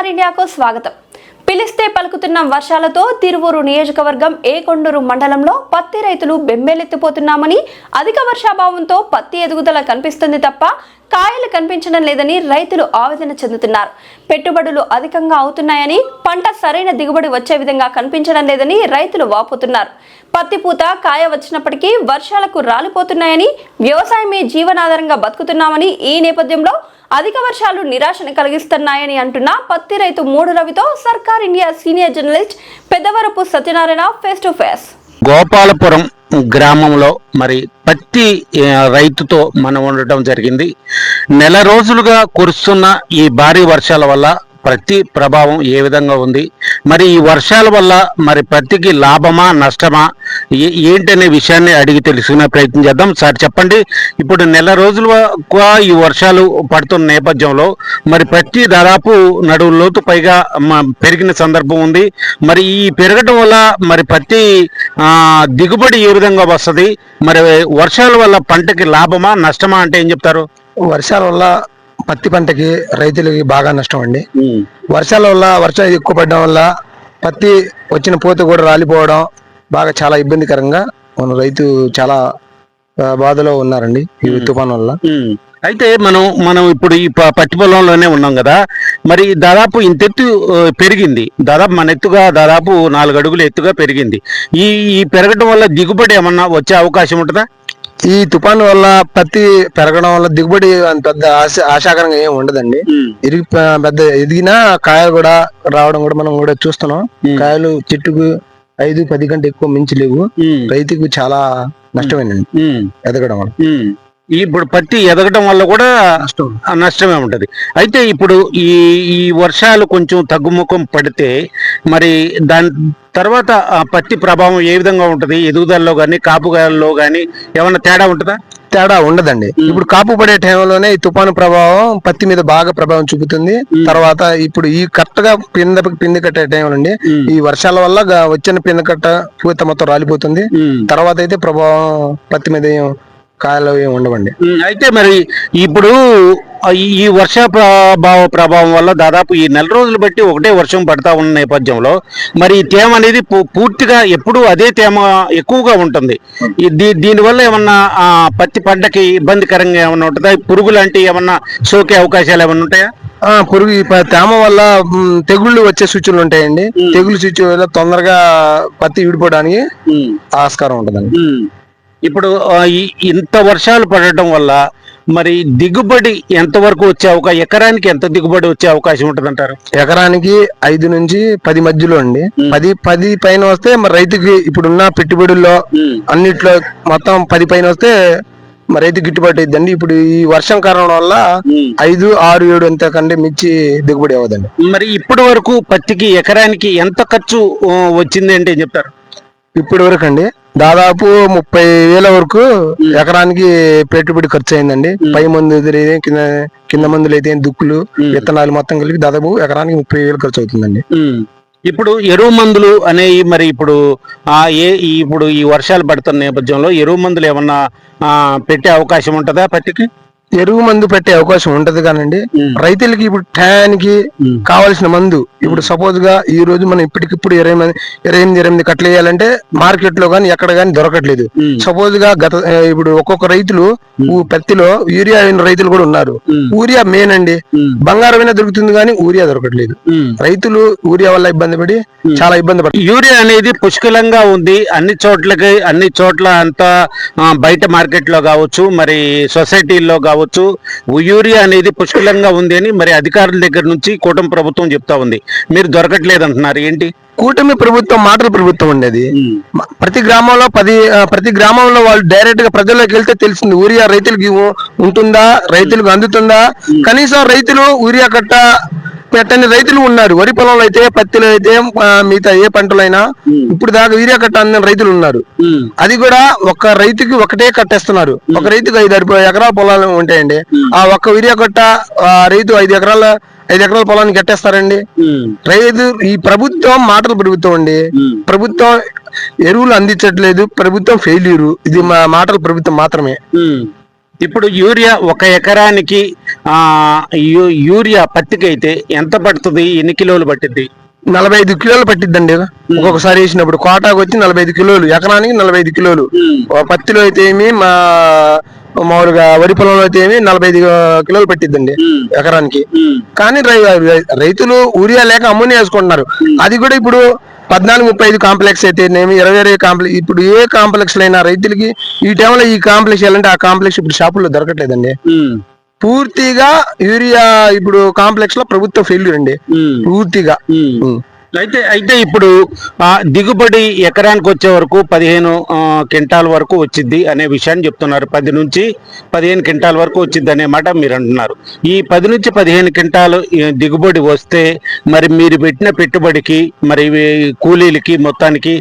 Star ఇండియాకు స్వాగతం. పిలిస్తే పలుకుతున్న వర్షాలతో తిరువూరు నియోజకవర్గం ఏకొండూరు మండలంలో పత్తి రైతులు బెంబేలెత్తిపోతున్నామని అధిక వర్షాభావంతో పత్తి ఎదుగుదల కనిపిస్తుంది తప్ప కాయలు కనిపించడం లేదని రైతులు ఆవేదన చెందుతున్నారు. పెట్టుబడులు అధికంగా అవుతున్నాయని పంట సరైన దిగుబడి వచ్చే విధంగా కనిపించడం లేదని రైతులు వాపోతున్నారు. పత్తి పూత కాయ వచ్చినప్పటికీ వర్షాలకు రాలిపోతున్నాయని వ్యవసాయమే జీవనాధారంగా బతుకుతున్నామని ఈ నేపథ్యంలో అధిక వర్షాలు నిరాశను కలిగిస్తున్నాయని అంటున్న పత్తి రైతు మూడు రవితో సర్కార్ India senior journalist Peddavarapu Satyanarayana face to face Gopalapuram గ్రామంలో మరి పత్తి రైతుతో మనం ఉండటం జరిగింది. నెల రోజులుగా కురుస్తున్న ఈ భారీ వర్షాల వల్ల ప్రతి ప్రభావం ఏ విధంగా ఉంది? మరి ఈ వర్షాల వల్ల మరి పత్తికి లాభమా నష్టమా? ఏ- ఏంటనే విషయాన్ని అడిగి తెలుసుకునే ప్రయత్నం చేద్దాం. సార్ చెప్పండి. ఇప్పుడు నెల రోజులుగా ఈ వర్షాలు పడుతున్న నేపథ్యంలో మరి పత్తి దాదాపు నడువు లోతు పైగా పెరిగిన సందర్భం ఉంది. మరి ఈ పెరగటం వల్ల మరి పత్తి దిగుబడి ఏ విధంగా వస్తుంది? మరి వర్షాల వల్ల పంటకి లాభమా నష్టమా అంటే ఏం చెప్తారు? వర్షాల వల్ల పత్తి పంటకి రైతులకి బాగా నష్టం అండి. వర్షాల వల్ల వర్షం ఎక్కువ పడడం వల్ల పత్తి వచ్చిన పూత కూడా రాలిపోవడం బాగా చాలా ఇబ్బందికరంగా మన రైతు చాలా బాధలో ఉన్నారండి ఈ తుఫాన్ వల్ల. అయితే మనం మనం ఇప్పుడు ఈ ప- పత్తి పొలంలోనే ఉన్నాం కదా. మరి దాదాపు ఇంత ఎత్తు పెరిగింది. దాదాపు మన ఎత్తుగా దాదాపు నాలుగు అడుగులు ఎత్తుగా పెరిగింది. ఈ ఈ పెరగడం వల్ల దిగుబడి ఏమన్నా వచ్చే అవకాశం ఉంటుందా? ఈ తుఫాన్ వల్ల పత్తి పెరగడం వల్ల దిగుబడి అంత పెద్ద ఆశ ఆశాకరంగా ఏం ఉండదండి ఇరిగి పెద్ద ఎదిగినా కాయలు కూడా రావడం కూడా మనం కూడా చూస్తున్నాం. కాయలు చెట్టుకు ఐదు పది కంటే ఎక్కువ మించి లేవు. రైతుకు చాలా నష్టమేనండి. ఎదగడం వల్ల. ఇప్పుడు పత్తి ఎదగటం వల్ల కూడా నష్టమే ఉంటది. అయితే ఇప్పుడు ఈ ఈ వర్షాలు కొంచెం తగ్గుముఖం పడితే మరి దాని తర్వాత ఆ పత్తి ప్రభావం ఏ విధంగా ఉంటది? ఎదుగుదలలో కానీ కాపుగాలలో కానీ ఏమన్నా తేడా ఉంటుందా? తేడా ఉండదండి. ఇప్పుడు కాపు పడే టైంలోనే ఈ తుఫాను ప్రభావం పత్తి మీద బాగా ప్రభావం చూపుతుంది. తర్వాత ఇప్పుడు ఈ కరెక్ట్గా పింద పిండి కట్టే టైంలో అండి. ఈ వర్షాల వల్ల వచ్చిన పిండి కట్ట పూత మొత్తం రాలిపోతుంది. తర్వాత అయితే ప్రభావం పత్తి మీద ఏం కాయలు ఏం ఉండవండి. అయితే మరి ఇప్పుడు ఈ- ఈ వర్ష ప్రభావ ప్రభావం వల్ల దాదాపు ఈ నెల రోజులు బట్టి ఒకటే వర్షం పడతా ఉన్న నేపథ్యంలో మరి ఈ తేమ అనేది పూ- పూర్తిగా ఎప్పుడూ అదే తేమ ఎక్కువగా ఉంటుంది. దీనివల్ల ఏమన్నా ఆ, పత్తి పంటకి ఇబ్బందికరంగా ఏమన్నా ఉంటుందా? పురుగు లాంటి ఏమన్నా సోకే అవకాశాలు ఏమన్నా ఉంటాయా? ఆ పురుగు తేమ వల్ల తెగుళ్ళు వచ్చే సూచనలు ఉంటాయండి. తెగులు సూచన వల్ల తొందరగా పత్తి విడిపోవడానికి ఆస్కారం ఉంటుందండి. ఇప్పుడు ఇంత వర్షాలు పడటం వల్ల మరి దిగుబడి ఎంతవరకు వచ్చే అవకాశం ఎకరానికి ఎంత దిగుబడి వచ్చే అవకాశం ఉంటుందంటారు? ఎకరానికి ఐదు నుంచి పది మధ్యలో అండి. పది పది పైన వస్తే మరి రైతుకి ఇప్పుడున్న పెట్టుబడుల్లో అన్నిట్లో మొత్తం పది పైన వస్తే మరి రైతు గిట్టుబాటు అయిందండి ఇప్పుడు ఈ వర్షం కారణం వల్ల ఐదు ఆరు ఏడు అంత కంటే మించి దిగుబడి అవ్వదండి. మరి ఇప్పటి వరకు పత్తికి ఎకరానికి ఎంత ఖర్చు వచ్చింది అంటే చెప్తారు? ఇప్పటి వరకు అండి దాదాపు ముప్పై వేల వరకు ఎకరానికి పెట్టుబడి ఖర్చు అయిందండి పై మందు కింద కింద మందులు అయితే దుక్కులు విత్తనాలు మొత్తం కలిపి దాదాపు ఎకరానికి ముప్పై వేలు ఖర్చు అవుతుందండి ఇప్పుడు ఎరువు మందులు అనేవి మరి ఇప్పుడు ఆ ఏ ఇప్పుడు ఈ వర్షాలు పడుతున్న నేపథ్యంలో ఎరువు మందులు ఏమన్నా పెట్టే అవకాశం ఉంటుందా పత్తికి? ఎరువు మందు పెట్టే అవకాశం ఉంటది కానండి. రైతులకి ఇప్పుడు టయానికి కావాల్సిన మందు ఇప్పుడు సపోజ్గా ఈ రోజు మనం ఇప్పటికిప్పుడు ఇరవై మంది ఇరవై ఎనిమిది ఇరవై ఎనిమిది కట్టలు వేయాలంటే మార్కెట్లో గానీ ఎక్కడ గానీ దొరకట్లేదు. సపోజ్గా గత ఇప్పుడు ఒక్కొక్క రైతులు పత్తిలో యూరియా అయిన రైతులు కూడా ఉన్నారు. ఊరియా మెయిన్ అండి. బంగారమైనా దొరుకుతుంది కానీ ఊరియా దొరకట్లేదు. రైతులు ఊరియా వల్ల ఇబ్బంది పడి చాలా ఇబ్బంది పడుతుంది యూరియా అనేది పుష్కలంగా ఉంది. అన్ని చోట్లకి అన్ని చోట్ల అంతా బయట మార్కెట్లో కావచ్చు మరి సొసైటీల్లో కావచ్చు యూరియా అనేది పుష్కలంగా ఉంది అని మరి అధికారుల దగ్గర నుంచి కూటమి ప్రభుత్వం చెప్తా ఉంది. మీరు దొరకట్లేదు అంటున్నారు ఏంటి? కూటమి ప్రభుత్వం మాటల ప్రభుత్వం మ- ప్రతి గ్రామంలో పది ప్రతి గ్రామంలో వాళ్ళు డైరెక్ట్గా ప్రజల్లోకి వెళ్తే తెలిసింది. ఊరియా రైతులకి ఉంటుందా? రైతులకు అందుతుందా? కనీసం రైతులు ఊరియా కట్ట పెట్టని రైతులు ఉన్నారు. వరి పొలంలో అయితే పత్తిలో అయితే మిగతా ఏ పంటలైనా ఇప్పుడు దాకా యూరియా కట్ట అందని రైతులు ఉన్నారు. అది కూడా ఒక రైతుకి ఒకటే కట్టేస్తున్నారు. ఒక రైతుకి ఐదు ఎకరాల పొలాలు ఉంటాయండి. ఆ ఒక్క యూరియా కట్ట ఆ రైతు ఐదు ఎకరాల ఐదు ఎకరాల పొలాన్ని కట్టేస్తారండి. రైతు ఈ ప్రభుత్వం మాటల ప్రభుత్వం అండి. ప్రభుత్వం ఎరువులు అందించట్లేదు. ప్రభుత్వం ఫెయిల్యూరు ఇది మా మాటల ప్రభుత్వం మాత్రమే. ఇప్పుడు యూరియా ఒక ఎకరానికి యూరియా పత్తికి అయితే ఎంత పడుతుంది? ఎన్ని కిలోలు పట్టింది నలభై ఐదు కిలోలు పట్టిద్దండి ఒక్కొక్కసారి వేసినప్పుడు కోటాకు వచ్చి నలభై ఐదు కిలోలు ఎకరానికి నలభై ఐదు కిలోలు పత్తిలో అయితే ఏమి మా మామూలుగా వరి పొలంలో అయితే ఏమి నలభై ఐదు కిలోలు పట్టిద్దండి ఎకరానికి. కానీ రైతులు ఊరియా లేక అమ్మని వేసుకుంటున్నారు. అది కూడా ఇప్పుడు పద్నాలుగు ముప్పై ఐదు కాంప్లెక్స్ అయితేనేమి ఇరవై ఇరవై కాంప్లెక్స్ ఇప్పుడు ఏ కాంప్లెక్స్ అయినా రైతులకి ఈ టైంలో ఈ కాంప్లెక్స్ వెళ్ళాలంటే ఆ కాంప్లెక్స్ ఇప్పుడు షాపుల్లో దొరకట్లేదండి. పూర్తిగా యూరియా ఇప్పుడు కాంప్లెక్స్లో ప్రభుత్వం ఫెయిల్యూర్ అండి. పూర్తిగా. అయితే అయితే ఇప్పుడు దిగుబడి ఎకరానికి వచ్చే వరకు పదిహేను క్వింటాల్ వరకు వచ్చింది అనే విషయాన్ని చెప్తున్నారు. పది నుంచి పదిహేను క్వింటాల్ వరకు వచ్చింది అనే మాట మీరు అంటున్నారు. ఈ పది నుంచి పదిహేను క్వింటాల్ ఈ, దిగుబడి వస్తే మరి మీరు పెట్టిన పెట్టుబడికి మరి కూలీలకి మొత్తానికి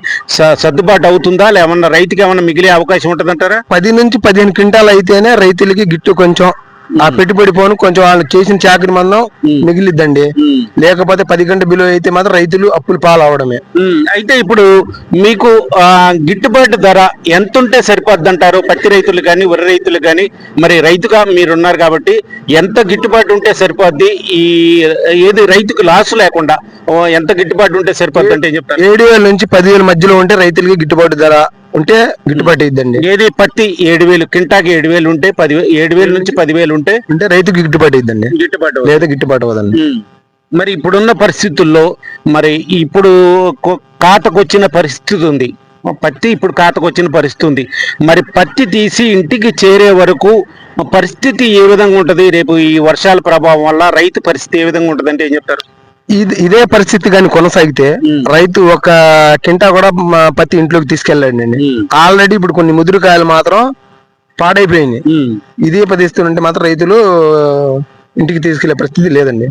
సర్దుబాటు అవుతుందా? లేమన్నా రైతుకి ఏమన్నా మిగిలే అవకాశం ఉంటుందంటారా? పది నుంచి పదిహేను క్వింటాల్ అయితేనే రైతులకి గిట్టు కొంచెం ఆ పెట్టుబడి పోను కొంచెం వాళ్ళు చేసిన చాకరి మందం మిగిలిద్దండి. లేకపోతే పది గంట బిలో అయితే మాత్రం రైతులు అప్పులు పాలవడమే. అయితే ఇప్పుడు మీకు గిట్టుబాటు ధర ఎంత ఉంటే సరిపోద్ది అంటారు పత్తి రైతులు కానీ వరి రైతులు కానీ మరి రైతుగా మీరున్నారు కాబట్టి ఎంత గిట్టుబాటు ఉంటే సరిపోద్ది? ఈ ఏది రైతుకు లాస్ లేకుండా ఎంత గిట్టుబాటు ఉంటే సరిపోద్ది అంటే చెప్తారు? ఏడు వేల నుంచి పదివేల మధ్యలో ఉంటే రైతులకి గిట్టుబాటు ధర ఉంటే గిట్టుబాటు అయిద్దండి. ఏది పత్తి ఏడు వేలు కింటాకి ఏడు వేలు ఉంటే పది ఏడు వేలు నుంచి పదివేలు ఉంటే అంటే రైతుకి గిట్టుబాటు అయిద్దండి. గిట్టుబాటు లేదా గిట్టుబాటు అవ్వదండి. మరి ఇప్పుడున్న పరిస్థితుల్లో మరి ఇప్పుడు కాతకొచ్చిన పరిస్థితి ఉంది. పత్తి ఇప్పుడు కాతకొచ్చిన పరిస్థితి ఉంది. మరి పత్తి తీసి ఇంటికి చేరే వరకు పరిస్థితి ఏ విధంగా ఉంటది? రేపు ఈ వర్షాల ప్రభావం వల్ల రైతు పరిస్థితి ఏ విధంగా ఉంటది అంటే ఏం చెప్తారు? ఇది ఇదే పరిస్థితి కానీ కొనసాగితే రైతు ఒక కింటా కూడా పత్తి ఇంట్లోకి తీసుకెళ్ళండి. ఆల్రెడీ ఇప్పుడు కొన్ని ముదురుకాయలు మాత్రం పాడైపోయింది. ఇదే పరిస్థితి మాత్రం రైతులు ఇంటికి తీసుకెళ్ళే పరిస్థితి లేదండి.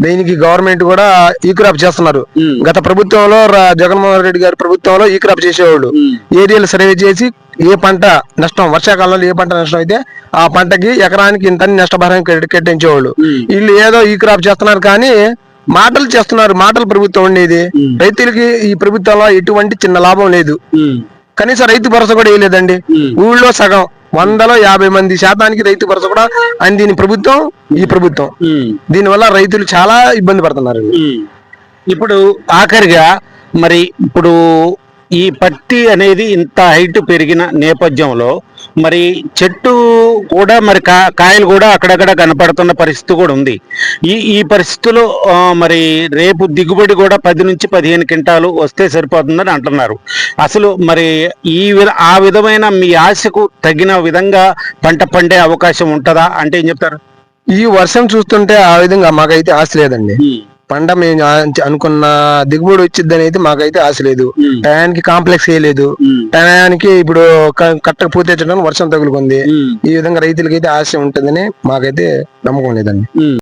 దీనికి గవర్నమెంట్ కూడా ఈ క్రాప్ చేస్తున్నారు. గత ప్రభుత్వంలో జగన్మోహన్ రెడ్డి గారి ప్రభుత్వంలో ఈ క్రాప్ చేసేవాళ్ళు. ఏరియాలు సర్వే చేసి ఏ పంట నష్టం వర్షాకాలంలో ఏ పంట నష్టం అయితే ఆ పంటకి ఎకరానికి ఇంత నష్టభారం కేట- కేటాయించేవాళ్ళు ఉమ్. వీళ్ళు ఏదో ఈ క్రాప్ చేస్తున్నారు కానీ మాటలు చేస్తున్నారు మాటలు ప్రభుత్వం ఉండేది రైతులకి ఈ ప్రభుత్వంలో ఎటువంటి చిన్న లాభం లేదు. కనీసం రైతు భరోసా కూడా వేయలేదండి. ఊళ్ళో సగం వందలో యాభై మంది శాతానికి రైతు భరోసా కూడా అందిన ప్రభుత్వం ఈ ప్రభుత్వం. దీనివల్ల రైతులు చాలా ఇబ్బంది పడుతున్నారు. ఇప్పుడు ఆఖరిగా మరి ఇప్పుడు ఈ పత్తి అనేది ఇంత హైట్ పెరిగిన నేపథ్యంలో మరి చెట్టు కూడా మరి కా కాయలు కూడా అక్కడక్కడ కనపడుతున్న పరిస్థితి కూడా ఉంది. ఈ ఈ పరిస్థితిలో మరి రేపు దిగుబడి కూడా పది నుంచి పదిహేను క్వింటాలు వస్తే సరిపోతుందని అంటున్నారు. అసలు మరి ఈ విధ ఆ విధమైన మీ ఆశకు తగిన విధంగా పంట పండే అవకాశం ఉంటుందా? అంటే ఏం చెప్తారు? ఈ వర్షం చూస్తుంటే ఆ విధంగా మాకైతే ఆశ లేదండి. పంట మేము అనుకున్న దిగుబడి వచ్చిందని అయితే మాకైతే ఆశ లేదు. టయానికి కాంప్లెక్స్ వేయలేదు. టయానికి ఇప్పుడు క- కట్టక పూర్తి వర్షం తగులుకుంది. ఈ విధంగా రైతులకైతే ఆశ ఉంటుందని మాకైతే నమ్మకం లేదండి.